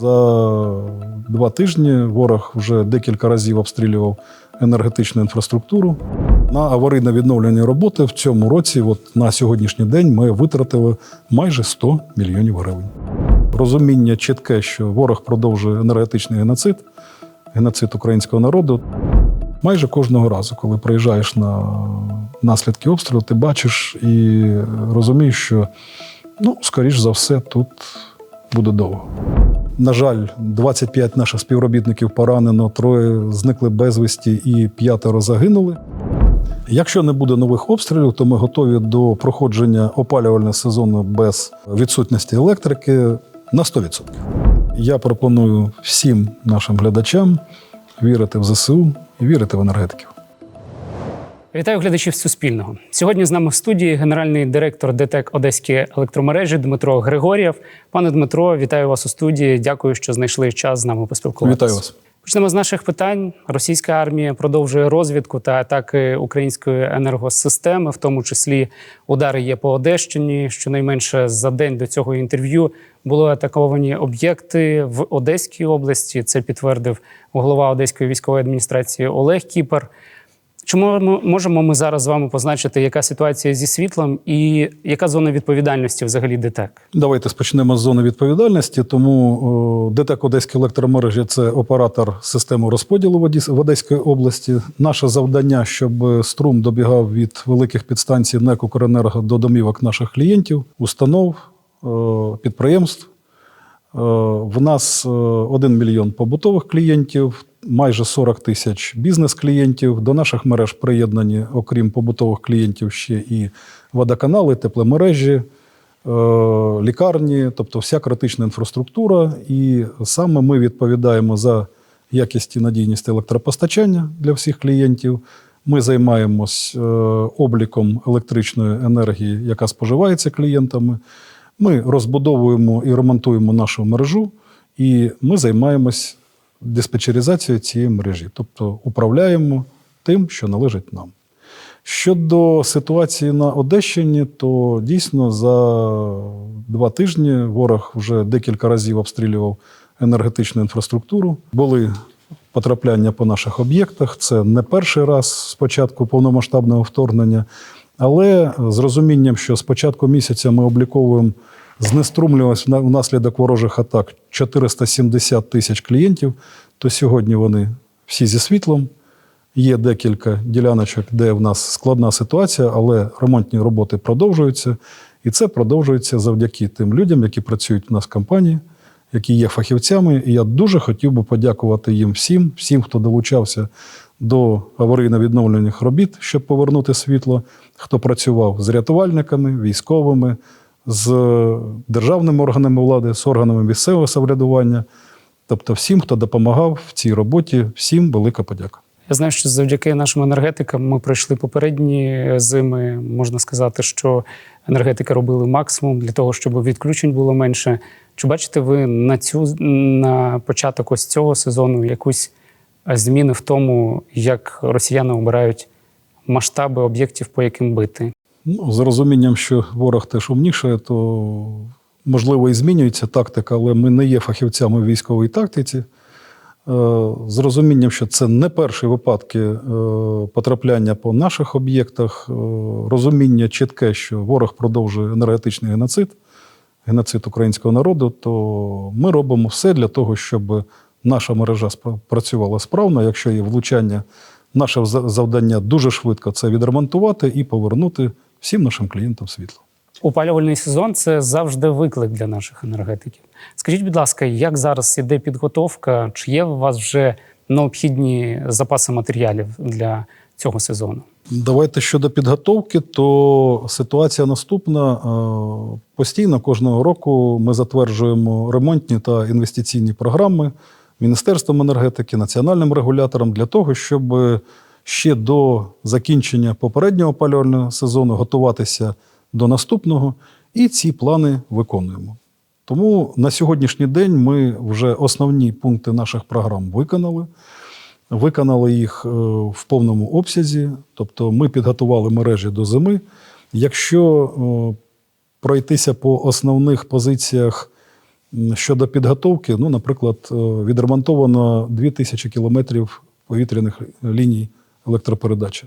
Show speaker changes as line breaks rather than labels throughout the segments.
За два тижні ворог вже декілька разів обстрілював енергетичну інфраструктуру. На аварійне відновлення роботи в цьому році, от на сьогоднішній день, ми витратили майже 100 мільйонів гривень. Розуміння чітке, що ворог продовжує енергетичний геноцид, геноцид українського народу. Майже кожного разу, коли приїжджаєш на наслідки обстрілу, ти бачиш і розумієш, що ну, скоріш за все, тут буде довго. На жаль, 25 наших співробітників поранено, троє зникли безвісті і п'ятеро загинули. Якщо не буде нових обстрілів, то ми готові до проходження опалювального сезону без відсутності електрики на 100%. Я пропоную всім нашим глядачам вірити в ЗСУ і вірити в енергетиків.
Вітаю глядачів Суспільного. Сьогодні з нами в студії генеральний директор ДТЕК Одеські електромережі Дмитро Григорєв. Пане Дмитро, вітаю вас у студії. Дякую, що знайшли час з нами поспілкуватися.
Вітаю вас.
Почнемо з наших питань. Російська армія продовжує розвідку та атаки української енергосистеми, в тому числі удари є по Одещині. Щонайменше за день до цього інтерв'ю були атаковані об'єкти в Одеській області. Це підтвердив голова Одеської військової адміністрації Олег Кіпер. Чому ми можемо ми зараз з вами позначити, яка ситуація зі світлом і яка зона відповідальності взагалі ДТЕК?
Давайте спочнемо з зони відповідальності. Тому ДТЕК Одеські електромережі це оператор системи розподілу в Одеській області. Наше завдання, щоб струм добігав від великих підстанцій НЕК «Укренерго» до домівок наших клієнтів, установ, підприємств. Е, В нас 1 мільйон побутових клієнтів, майже 40 тисяч бізнес-клієнтів. До наших мереж приєднані, окрім побутових клієнтів, ще і водоканали, тепломережі, е, лікарні, тобто вся критична інфраструктура. І саме ми відповідаємо за якість і надійність електропостачання для всіх клієнтів. Ми займаємось е, обліком електричної енергії, яка споживається клієнтами. Ми розбудовуємо і ремонтуємо нашу мережу, і ми займаємось диспетчеризацією цієї мережі, тобто управляємо тим, що належить нам. Щодо ситуації на Одещині, то дійсно за два тижні ворог вже декілька разів обстрілював енергетичну інфраструктуру. Були потрапляння по наших об'єктах. Це не перший раз з початку повномасштабного вторгнення. Але з розумінням, що з початку місяця ми обліковуємо знеструмлювалось внаслідок ворожих атак 470 тисяч клієнтів, то сьогодні вони всі зі світлом. Є декілька діляночок, де в нас складна ситуація, але ремонтні роботи продовжуються. І це продовжується завдяки тим людям, які працюють у нас в компанії, які є фахівцями. І я дуже хотів би подякувати їм всім, всім, хто долучався до аварійно-відновлених робіт, щоб повернути світло, хто працював з рятувальниками, військовими, з державними органами влади, з органами місцевого самоврядування. Тобто всім, хто допомагав в цій роботі, всім велика подяка.
Я знаю, що завдяки нашим енергетикам ми пройшли попередні зими. Можна сказати, що енергетики робили максимум для того, щоб відключень було менше. Чи бачите ви на цю на початок ось цього сезону якусь зміни в тому, як росіяни обирають масштаби об'єктів, по яким бити?
Ну, з розумінням, що ворог теж умнішає, то можливо і змінюється тактика, але ми не є фахівцями в військовій тактиці. Е, З розумінням, що це не перші випадки е, потрапляння по наших об'єктах, е, розуміння чітке, що ворог продовжує енергетичний геноцид, геноцид українського народу, то ми робимо все для того, щоб наша мережа працювала справно. Якщо є влучання, наше завдання дуже швидко це відремонтувати і повернути всім нашим клієнтам світло.
Опалювальний сезон це завжди виклик для наших енергетиків. Скажіть, будь ласка, як зараз іде підготовка? Чи є у вас вже необхідні запаси матеріалів для цього сезону?
Давайте щодо підготовки, то ситуація наступна. Е, Постійно кожного року ми затверджуємо ремонтні та інвестиційні програми Міністерством енергетики, національним регулятором для того, щоб ще до закінчення попереднього опалювального сезону готуватися до наступного, і ці плани виконуємо. Тому на сьогоднішній день ми вже основні пункти наших програм виконали. Виконали їх е, в повному обсязі, тобто ми підготували мережі до зими. Якщо е, пройтися по основних позиціях Щодо підготовки, ну, наприклад, е, відремонтовано 2000 кілометрів повітряних ліній електропередачі.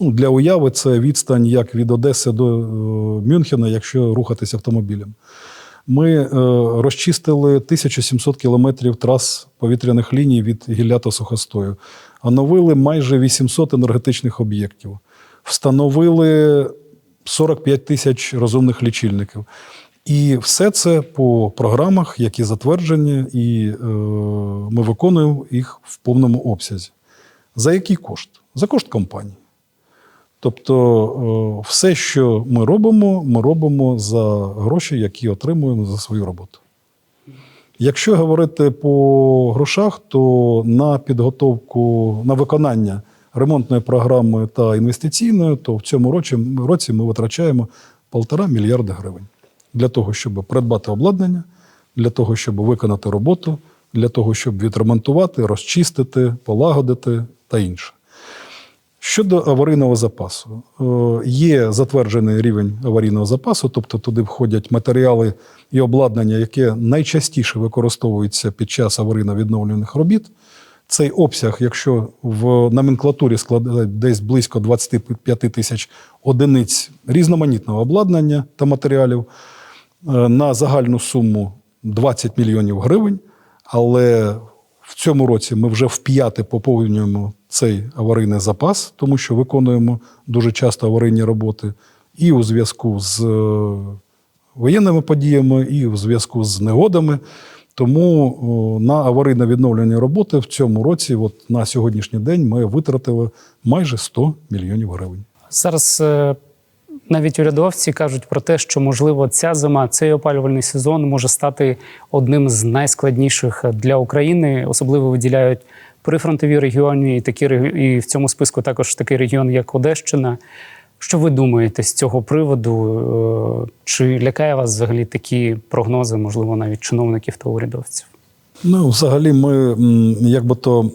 Ну, для уяви це відстань як від Одеси до е, Мюнхена, якщо рухатися автомобілем. Ми е, розчистили 1700 кілометрів трас повітряних ліній від Гілля та Сухостою, оновили майже 800 енергетичних об'єктів, встановили 45 тисяч розумних лічильників. І все це по програмах, які затверджені, і е, ми виконуємо їх в повному обсязі. За який кошт? За кошт компанії. Тобто, е, все, що ми робимо, ми робимо за гроші, які отримуємо за свою роботу. Якщо говорити по грошах, то на підготовку, на виконання ремонтної програми та інвестиційної, то в цьому році, році ми витрачаємо полтора мільярда гривень для того, щоб придбати обладнання, для того, щоб виконати роботу, для того, щоб відремонтувати, розчистити, полагодити та інше. Щодо аварійного запасу, Е, є затверджений рівень аварійного запасу, тобто туди входять матеріали і обладнання, яке найчастіше використовується під час аварійно-відновлюваних робіт. Цей обсяг, якщо в номенклатурі складає десь близько 25 тисяч одиниць різноманітного обладнання та матеріалів, е, на загальну суму 20 мільйонів гривень, але в цьому році ми вже вп'яте поповнюємо цей аварійний запас, тому що виконуємо дуже часто аварійні роботи і у зв'язку з е, воєнними подіями, і у зв'язку з негодами. Тому на аварійно відновлені роботи в цьому році, от на сьогоднішній день, ми витратили майже 100 мільйонів гривень.
Зараз е, навіть урядовці кажуть про те, що можливо ця зима, цей опалювальний сезон може стати одним з найскладніших для України. Особливо виділяють прифронтові регіони, і такі і в цьому списку також такий регіон, як Одещина. Що ви думаєте з цього приводу? Е, Чи лякає вас взагалі такі прогнози, можливо, навіть чиновників та урядовців?
Ну, взагалі, ми м, як би то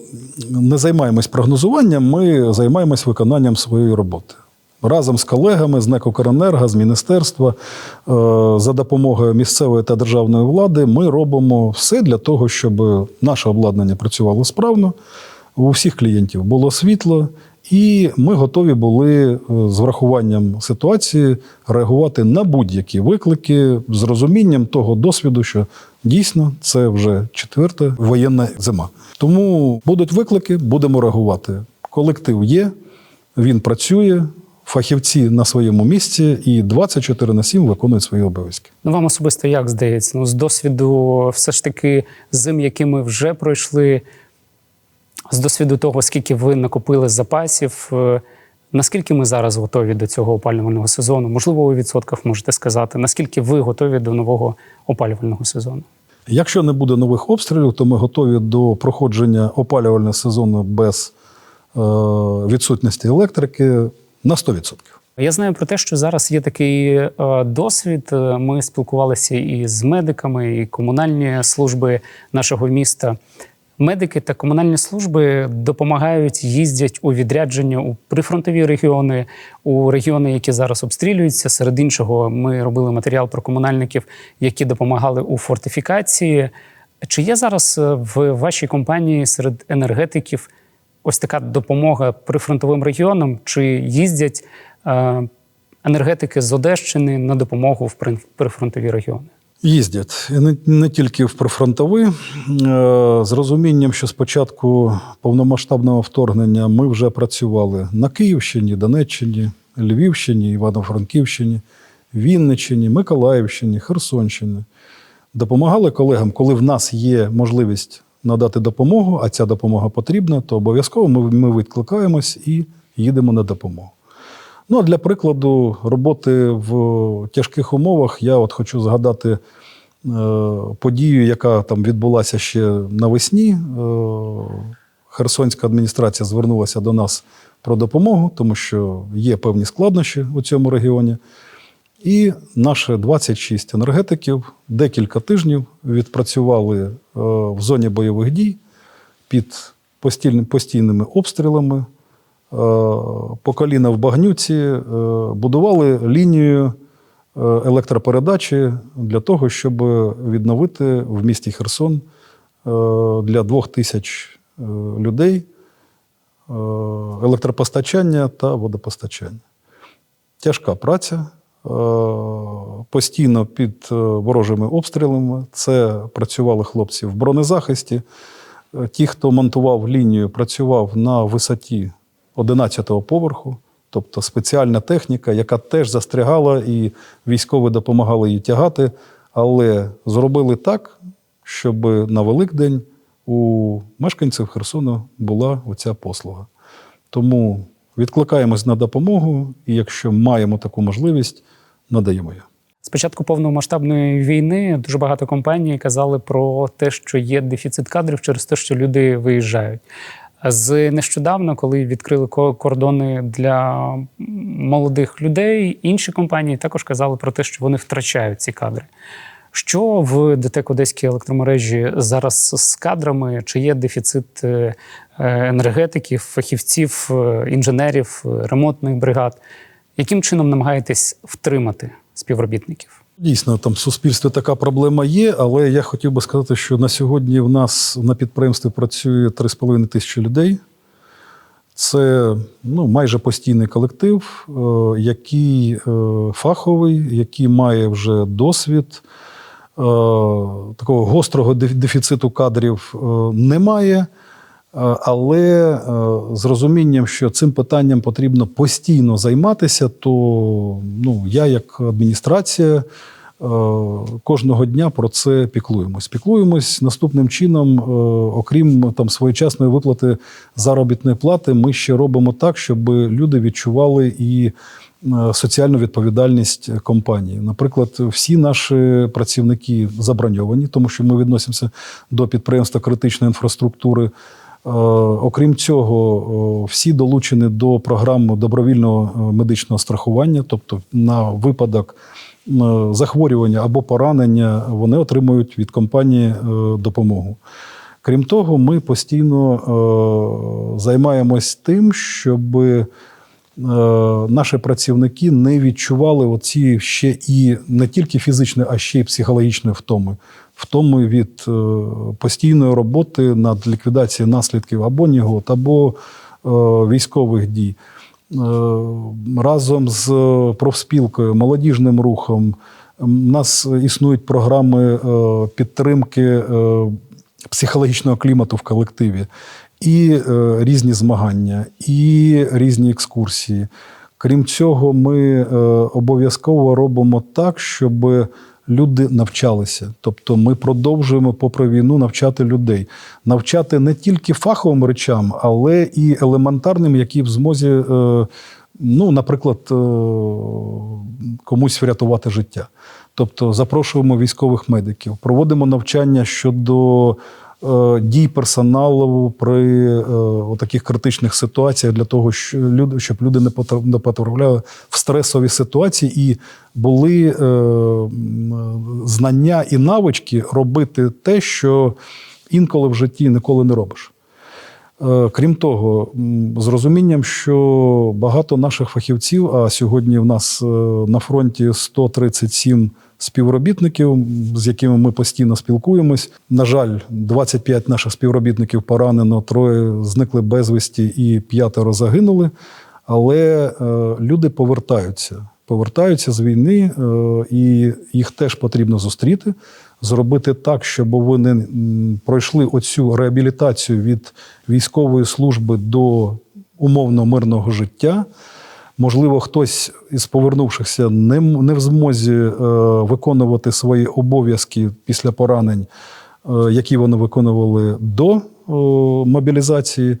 не займаємось прогнозуванням, ми займаємось виконанням своєї роботи. Разом з колегами з НЕК «Укренерго», з міністерства, е, за допомогою місцевої та державної влади, ми робимо все для того, щоб наше обладнання працювало справно, у всіх клієнтів було світло, і ми готові були е, з врахуванням ситуації реагувати на будь-які виклики з розумінням того досвіду, що дійсно це вже четверта воєнна зима. Тому будуть виклики, будемо реагувати. Колектив є, він працює, фахівці на своєму місці і 24 на 7 виконують свої обов'язки.
Ну, вам особисто як здається? Ну, з досвіду, все ж таки, зим, які ми вже пройшли, з досвіду того, скільки ви накопили запасів, е, наскільки ми зараз готові до цього опалювального сезону? Можливо, у відсотках можете сказати, наскільки ви готові до нового опалювального сезону?
Якщо не буде нових обстрілів, то ми готові до проходження опалювального сезону без е, відсутності електрики на 100%.
Я знаю про те, що зараз є такий е, досвід. Е, Ми спілкувалися і з медиками, і комунальні служби нашого міста. Медики та комунальні служби допомагають, їздять у відрядження у прифронтові регіони, у регіони, які зараз обстрілюються. Серед іншого, ми робили матеріал про комунальників, які допомагали у фортифікації. Чи є зараз е, в вашій компанії серед енергетиків ось така допомога прифронтовим регіонам? Чи їздять е, енергетики з Одещини на допомогу в прифронтові регіони?
Їздять не, не тільки в прифронтові. Е, з розумінням, що з початку повномасштабного вторгнення ми вже працювали на Київщині, Донеччині, Львівщині, Івано-Франківщині, Вінниччині, Миколаївщині, Херсонщині. Допомагали колегам, коли в нас є можливість надати допомогу, а ця допомога потрібна, то обов'язково ми, ми відкликаємось і їдемо на допомогу. Ну, а для прикладу, роботи в тяжких умовах, я от хочу згадати е, подію, яка там відбулася ще навесні. Е, Херсонська адміністрація звернулася до нас про допомогу, тому що є певні складнощі у цьому регіоні. І наші 26 енергетиків декілька тижнів відпрацювали е, в зоні бойових дій під постійними обстрілами, е, по коліна в багнюці, е, будували лінію електропередачі для того, щоб відновити в місті Херсон для двох тисяч людей електропостачання та водопостачання. Тяжка праця, постійно під е, ворожими обстрілами. Це працювали хлопці в бронезахисті. Е, Ті, хто монтував лінію, працював на висоті 11-го поверху, тобто спеціальна техніка, яка теж застрягала, і військові допомагали її тягати, але зробили так, щоб на Великдень у мешканців Херсону була оця послуга. Тому відкликаємось на допомогу, і якщо маємо таку можливість, надаємо її.
З початку повномасштабної війни дуже багато компаній казали про те, що є дефіцит кадрів через те, що люди виїжджають. З нещодавно, коли відкрили кордони для молодих людей, інші компанії також казали про те, що вони втрачають ці кадри. Що в ДТЕК Одеській електромережі зараз з кадрами? Чи є дефіцит е, е, енергетиків, фахівців, е, інженерів, ремонтних бригад? Яким чином намагаєтесь втримати співробітників?
Дійсно, там в суспільстві така проблема є, але я хотів би сказати, що на сьогодні в нас на підприємстві працює 3,5 тисячі людей. Це ну, майже постійний колектив, е, який е, фаховий, який має вже досвід. Е, Такого гострого дефіциту кадрів немає. Е, Але е, з розумінням, що цим питанням потрібно постійно займатися, то ну, я, як адміністрація, е, кожного дня про це піклуємось. Піклуємось наступним чином, окрім там своєчасної виплати заробітної плати, ми ще робимо так, щоб люди відчували і соціальну відповідальність компанії. Наприклад, всі наші працівники заброньовані, тому що ми відносимося до підприємства критичної інфраструктури. Е, Окрім цього, е, всі долучені до програми добровільного е, медичного страхування, тобто на випадок захворювання або поранення, вони отримують від компанії допомогу. Крім того, ми постійно займаємось тим, щоб наші працівники не відчували оці ще і не тільки фізичної, а ще й психологічної втоми. Втоми від е, постійної роботи над ліквідацією наслідків або негод, або е, військових дій. Е, Разом з профспілкою, молодіжним рухом у нас існують програми підтримки психологічного клімату в колективі, і різні змагання, і різні екскурсії. Крім цього, ми обов'язково робимо так, щоб люди навчалися. Тобто ми продовжуємо попри війну навчати людей, навчати не тільки фаховим речам, але і елементарним, які в змозі, е, ну, наприклад, е, комусь врятувати життя. Тобто запрошуємо військових медиків, проводимо навчання щодо дій персоналу при е, таких критичних ситуаціях для того, щоб люди не потрапляли в стресові ситуації і були е, знання і навички робити те, що інколи в житті ніколи не робиш. Е, Крім того, з розумінням, що багато наших фахівців, а сьогодні в нас е, на фронті 137 співробітників, з якими ми постійно спілкуємось. На жаль, 25 наших співробітників поранено, троє зникли безвісті і п'ятеро загинули. Але е, люди повертаються. Повертаються з війни, і їх теж потрібно зустріти, зробити так, щоб вони пройшли оцю реабілітацію від військової служби до умовно мирного життя. Можливо, хтось із повернувшихся не, не в змозі е, виконувати свої обов'язки після поранень, е, які вони виконували до е, мобілізації,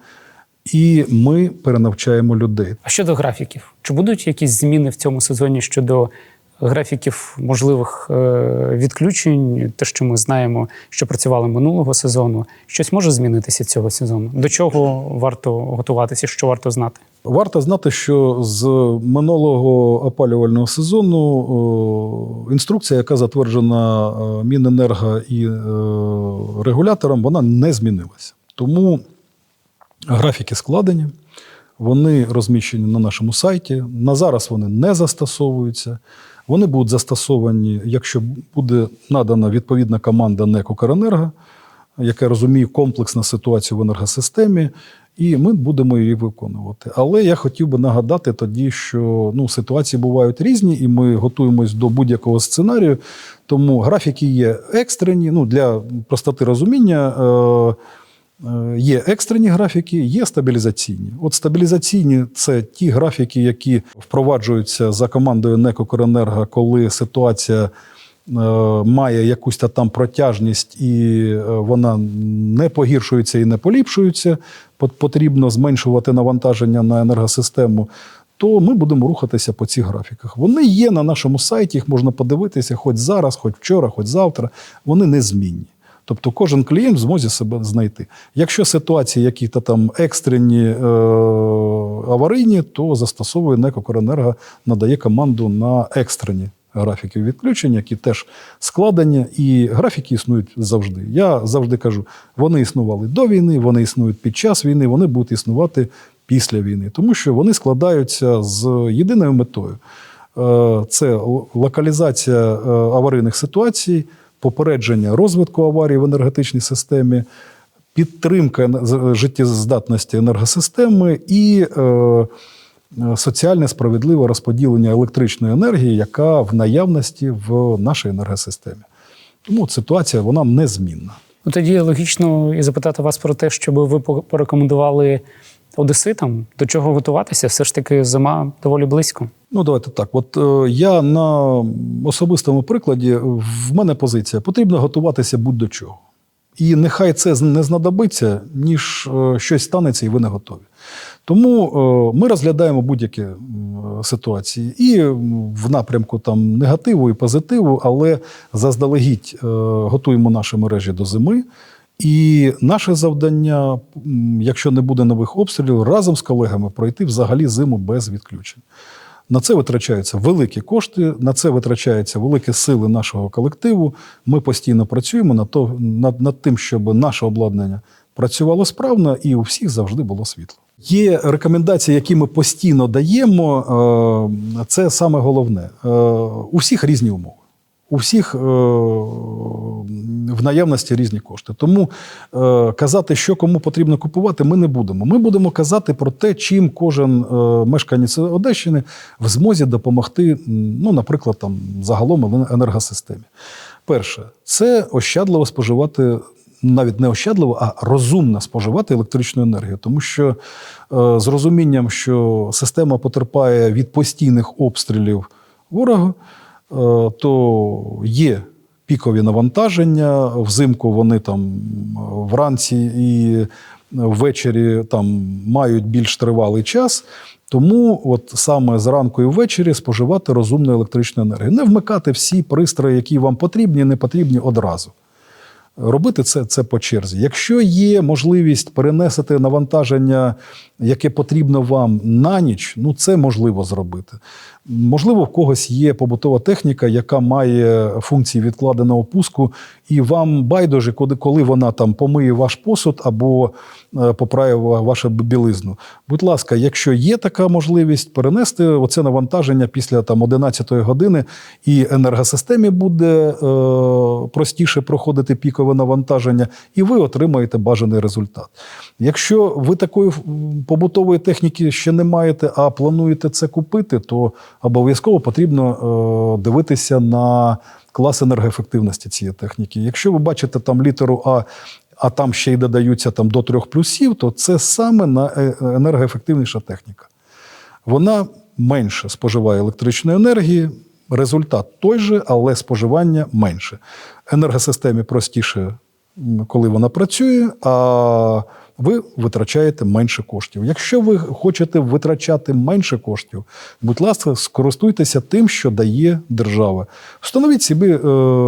і ми перенавчаємо людей.
А щодо графіків, чи будуть якісь зміни в цьому сезоні щодо графіків можливих е, відключень? Те, що ми знаємо, що працювали минулого сезону, щось може змінитися цього сезону? До чого варто готуватися? Що варто знати?
Варто знати, що з минулого опалювального сезону інструкція, яка затверджена е, Міненерго і е, регулятором, вона не змінилася. Тому графіки складені, вони розміщені на нашому сайті. На зараз вони не застосовуються. Вони будуть застосовані, якщо буде надана відповідна команда НЕК «Укренерго», яка розуміє комплексну ситуацію в енергосистемі, і ми будемо її виконувати. Але я хотів би нагадати тоді, що ну, ситуації бувають різні, і ми готуємось до будь-якого сценарію. Тому графіки є екстрені. Ну, для простоти розуміння. Е- Є екстрені графіки, є стабілізаційні. От стабілізаційні це ті графіки, які впроваджуються за командою НЕК «Укренерго», коли ситуація е, має якусь та там протяжність і е, вона не погіршується і не поліпшується. Потрібно зменшувати навантаження на енергосистему. То ми будемо рухатися по цих графіках. Вони є на нашому сайті, їх можна подивитися хоч зараз, хоч вчора, хоч завтра. Вони незмінні. Тобто кожен клієнт змозі себе знайти. Якщо ситуації які-то там екстрені е, аварійні, то застосовує НЕК «Укренерго», надає команду на екстрені графіки відключення, які теж складені, і графіки існують завжди. Я завжди кажу, вони існували до війни, вони існують під час війни, вони будуть існувати після війни, тому що вони складаються з єдиною метою. Е, Це локалізація е, аварійних ситуацій, попередження розвитку аварій в енергетичній системі, підтримка життєздатності енергосистеми і е, е, соціальне справедливе розподілення електричної енергії, яка в наявності в нашій енергосистемі. Тому ситуація вона незмінна.
Ну, тоді логічно і запитати вас про те, щоб ви порекомендували одеситам, до чого готуватися. Все ж таки, зима доволі близько.
Ну, давайте так. От е, я на особистому прикладі, в мене позиція: потрібно готуватися будь-до чого. І нехай це не знадобиться, ніж е, щось станеться, і ви не готові. Тому е, ми розглядаємо будь-які м, ситуації і в напрямку там негативу і позитиву, але заздалегідь е, готуємо наші мережі до зими. І наше завдання, якщо не буде нових обстрілів, разом з колегами пройти взагалі зиму без відключень. На це витрачаються великі кошти, на це витрачаються великі сили нашого колективу. Ми постійно працюємо над, то, над, над тим, щоб наше обладнання працювало справно і у всіх завжди було світло. Є рекомендації, які ми постійно даємо. е, Це саме головне. Е, У всіх різні умови. У всіх е, в наявності різні кошти. Тому е, казати, що кому потрібно купувати, ми не будемо. Ми будемо казати про те, чим кожен е, мешканець Одещини в змозі допомогти, ну, наприклад, там загалом енергосистемі. Перше, це ощадливо споживати. Навіть не ощадливо, а розумно споживати електричну енергію, тому що з розумінням, що система потерпає від постійних обстрілів ворога, то є пікові навантаження. Взимку вони там е, вранці і ввечері там мають більш тривалий час. Тому от саме зранку і ввечері споживати розумну електричну енергію. Не вмикати всі пристрої, які вам потрібні, не потрібні одразу. Робити це, це по черзі. Якщо є можливість перенести навантаження, яке потрібно вам на ніч, ну це можливо зробити. Можливо, в когось є побутова техніка, яка має функції відкладеного пуску, і вам байдуже, коли, коли вона там помиє ваш посуд або е, поправить вашу білизну. Будь ласка, якщо є така можливість, перенести оце навантаження після там 11 години, і енергосистемі буде е, простіше проходити пікове навантаження, і ви отримаєте бажаний результат. Якщо ви такої побутової техніки ще не маєте, а плануєте це купити, то обов'язково потрібно е, дивитися на клас енергоефективності цієї техніки. Якщо ви бачите там літеру А, а там ще й додаються там до трьох плюсів, то це саме на е- енергоефективніша техніка. Вона менше споживає електричної енергії. Результат той же, але споживання менше. Енергосистемі простіше, коли вона працює, а ви витрачаєте менше коштів. Якщо ви хочете витрачати менше коштів, будь ласка, скористуйтеся тим, що дає держава. Встановіть собі е,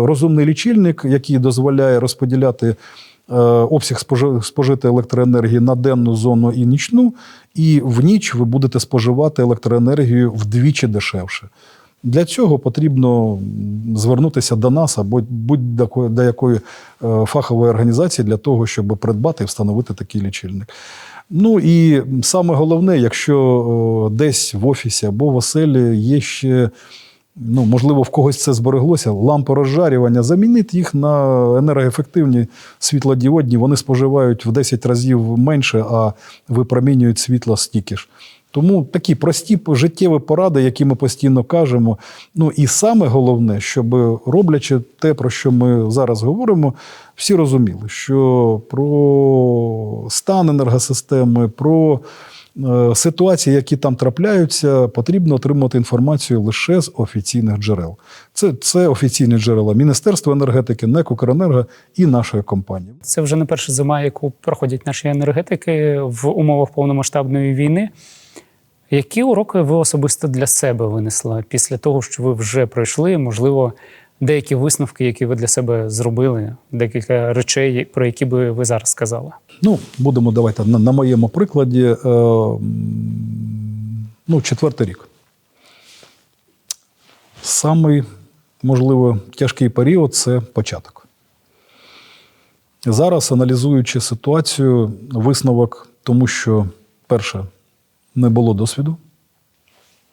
розумний лічильник, який дозволяє розподіляти е, обсяг спожи- спожитої електроенергії на денну зону і нічну, і в ніч ви будете споживати електроенергію вдвічі дешевше. Для цього потрібно звернутися до нас або будь-до до якої е, фахової організації для того, щоб придбати і встановити такий лічильник. Ну і саме головне, якщо е, десь в офісі або в оселі є ще ну, можливо, в когось це збереглося, лампи розжарювання, замінити їх на енергоефективні світлодіодні. Вони споживають в 10 разів менше, а випромінюють світло стільки ж. Тому такі прості життєві поради, які ми постійно кажемо. Ну і саме головне, щоб роблячи те, про що ми зараз говоримо, всі розуміли, що про стан енергосистеми, про е, ситуації, які там трапляються, потрібно отримати інформацію лише з офіційних джерел. Це, це офіційні джерела Міністерства енергетики, НЕК «Укренерго» і нашої компанії.
Це вже не перша зима, яку проходять наші енергетики в умовах повномасштабної війни. Які уроки ви особисто для себе винесли після того, що ви вже пройшли? Можливо, деякі висновки, які ви для себе зробили, декілька речей, про які би ви зараз сказали?
Ну, будемо давайте на, на моєму прикладі. Е, ну, четвертий рік. Самий, можливо, тяжкий період це початок. Зараз, аналізуючи ситуацію, висновок, тому що, перше, не було досвіду,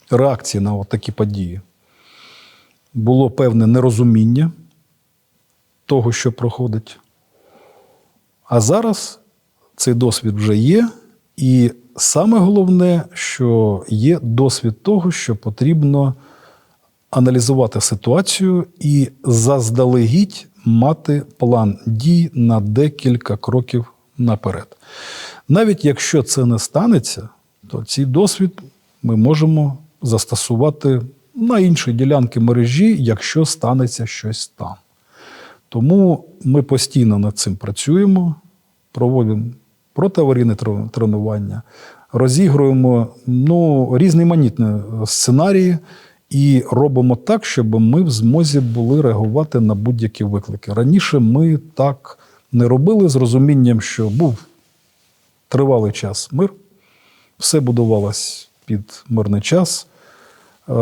реакції на такі події. Було певне нерозуміння того, що проходить. А зараз цей досвід вже є, і саме головне, що є досвід того, що потрібно аналізувати ситуацію і заздалегідь мати план дій на декілька кроків наперед. Навіть якщо це не станеться, то цей досвід ми можемо застосувати на інші ділянки мережі, якщо станеться щось там. Тому ми постійно над цим працюємо, проводимо протиаварійне тренування, розігруємо ну, різноманітні сценарії і робимо так, щоб ми в змозі були реагувати на будь-які виклики. Раніше ми так не робили з розумінням, що був тривалий час мир, все будувалось під мирний час. Е,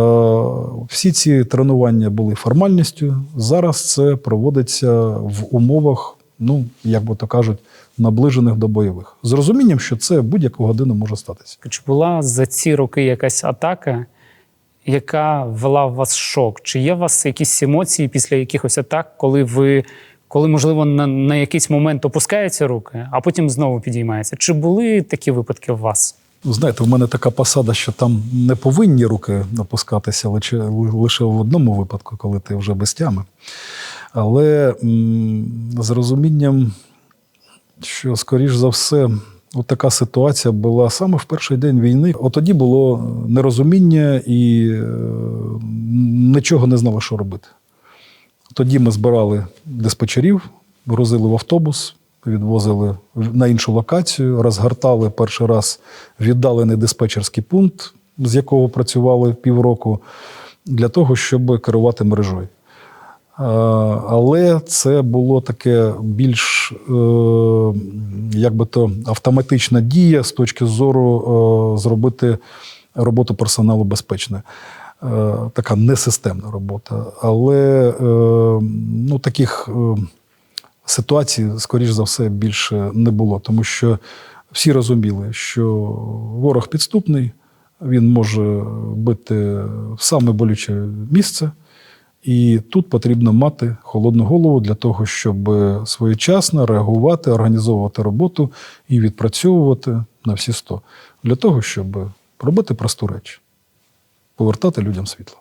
Всі ці тренування були формальністю. Зараз це проводиться в умовах, ну, як би то кажуть, наближених до бойових. З розумінням, що це будь-яку годину може статися.
Чи була за ці роки якась атака, яка ввела в вас шок? Чи є у вас якісь емоції після якихось атак, коли ви, коли, можливо, на, на якийсь момент опускаються руки, а потім знову підіймаються? Чи були такі випадки у вас?
Ви Знаєте, в мене така посада, що там не повинні руки опускатися лише, в одному випадку, коли ти вже без тями. Але з розумінням, що, скоріш за все, от така ситуація була саме в перший день війни. От тоді було нерозуміння і е, нічого не знали, що робити. Тоді ми збирали диспетчерів, грузили в автобус, відвозили на іншу локацію, розгортали перший раз віддалений диспетчерський пункт, з якого працювали півроку, для того, щоб керувати мережою. Але це було таке більш е, як би то автоматична дія з точки зору е, зробити роботу персоналу безпечною. Е, Така несистемна робота. Але ну, таких ситуацій, скоріш за все, більше не було, тому що всі розуміли, що ворог підступний, він може бити в саме болюче місце. І тут потрібно мати холодну голову для того, щоб своєчасно реагувати, організовувати роботу і відпрацьовувати на всі 100. Для того, щоб робити просту реч повертати людям світло.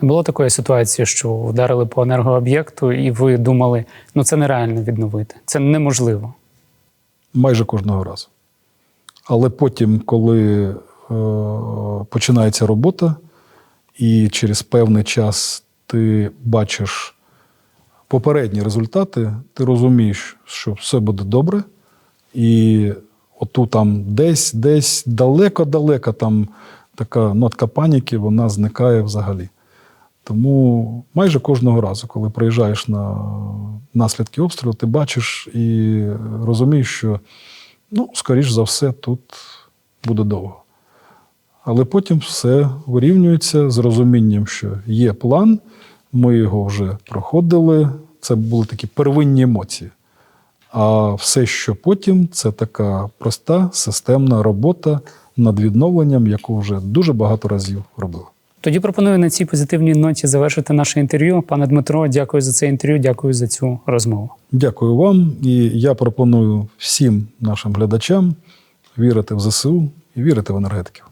Не було такої ситуації, що вдарили по енергооб'єкту, і ви думали, ну це нереально відновити, це неможливо.
майже кожного разу. Але потім, коли е, починається робота, і через певний час ти бачиш попередні результати, ти розумієш, що все буде добре, і оту там десь, десь далеко-далеко там така нотка паніки, вона зникає взагалі. Тому майже кожного разу, коли приїжджаєш на наслідки обстрілу, ти бачиш і розумієш, що, ну, скоріш за все, тут буде довго. Але потім все вирівнюється з розумінням, що є план, ми його вже проходили. Це були такі первинні емоції. А все, що потім, це така проста системна робота над відновленням, яку вже дуже багато разів робили.
Тоді пропоную на цій позитивній ноті завершити наше інтерв'ю. Пане Дмитро, дякую за це інтерв'ю, дякую за цю розмову.
Дякую вам. І я пропоную всім нашим глядачам вірити в ЗСУ і вірити в енергетиків.